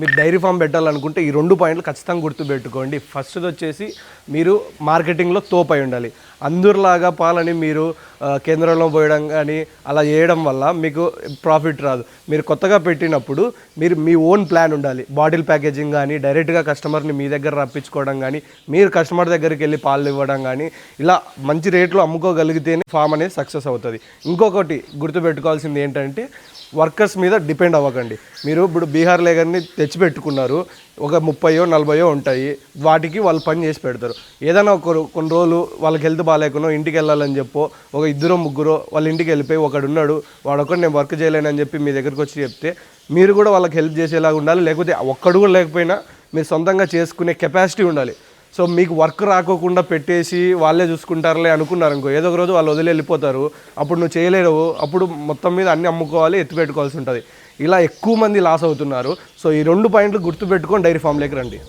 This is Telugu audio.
మీరు డైరీ ఫామ్ పెట్టాలనుకుంటే ఈ రెండు పాయింట్లు ఖచ్చితంగా గుర్తుపెట్టుకోండి. ఫస్ట్ది వచ్చేసి మీరు మార్కెటింగ్లో తోపై ఉండాలి. అందరిలాగా పాలని మీరు కేంద్రంలో పోయడం కానీ అలా చేయడం వల్ల మీకు ప్రాఫిట్ రాదు. మీరు కొత్తగా పెట్టినప్పుడు మీరు మీ ఓన్ ప్లాన్ ఉండాలి. బాటిల్ ప్యాకేజింగ్ కానీ డైరెక్ట్గా కస్టమర్ని మీ దగ్గర రప్పించుకోవడం కానీ మీరు కస్టమర్ దగ్గరికి వెళ్ళి పాలు ఇవ్వడం కానీ ఇలా మంచి రేట్లో అమ్ముకోగలిగితేనే ఫామ్ అనేది సక్సెస్ అవుతుంది. ఇంకొకటి గుర్తుపెట్టుకోవాల్సింది ఏంటంటే వర్కర్స్ మీద డిపెండ్ అవ్వకండి. మీరు ఇప్పుడు బీహార్ లేగర్ని తెచ్చిపెట్టుకున్నారు. ఒక ముప్పయో నలభయో ఉంటాయి. వాటికి వాళ్ళు పని చేసి పెడతారు. ఏదైనా ఒక కొన్ని రోజులు వాళ్ళకి హెల్త్ బాగాలేకునో ఇంటికి వెళ్ళాలని చెప్పో. ఒక ఇద్దరు ముగ్గురు వాళ్ళ ఇంటికి వెళ్ళిపోయి ఒకడు ఉన్నాడు వాడొకడు నేను వర్క్ చేయలేనని చెప్పి మీ దగ్గరికి వచ్చి చెప్తే మీరు కూడా వాళ్ళకి హెల్ప్ చేసేలాగా ఉండాలి. లేకపోతే ఒక్కడు కూడా లేకపోయినా మీరు సొంతంగా చేసుకునే కెపాసిటీ ఉండాలి. సో మీకు వర్క్ రాకోకుండా పెట్టేసి వాళ్ళే చూసుకుంటారులే అనుకున్నారు అనుకో. ఏదో ఒక రోజు వాళ్ళు వదిలి వెళ్ళిపోతారు. అప్పుడు నువ్వు చేయలేవు. అప్పుడు మొత్తం మీద అన్ని అమ్ముకోవాలి ఎత్తి పెట్టుకోవాల్సి ఉంటుంది. ఇలా ఎక్కువ మంది లాస్ అవుతున్నారు. సో ఈ రెండు పాయింట్లు గుర్తుపెట్టుకొని డైరీ ఫామ్లోకి రండి.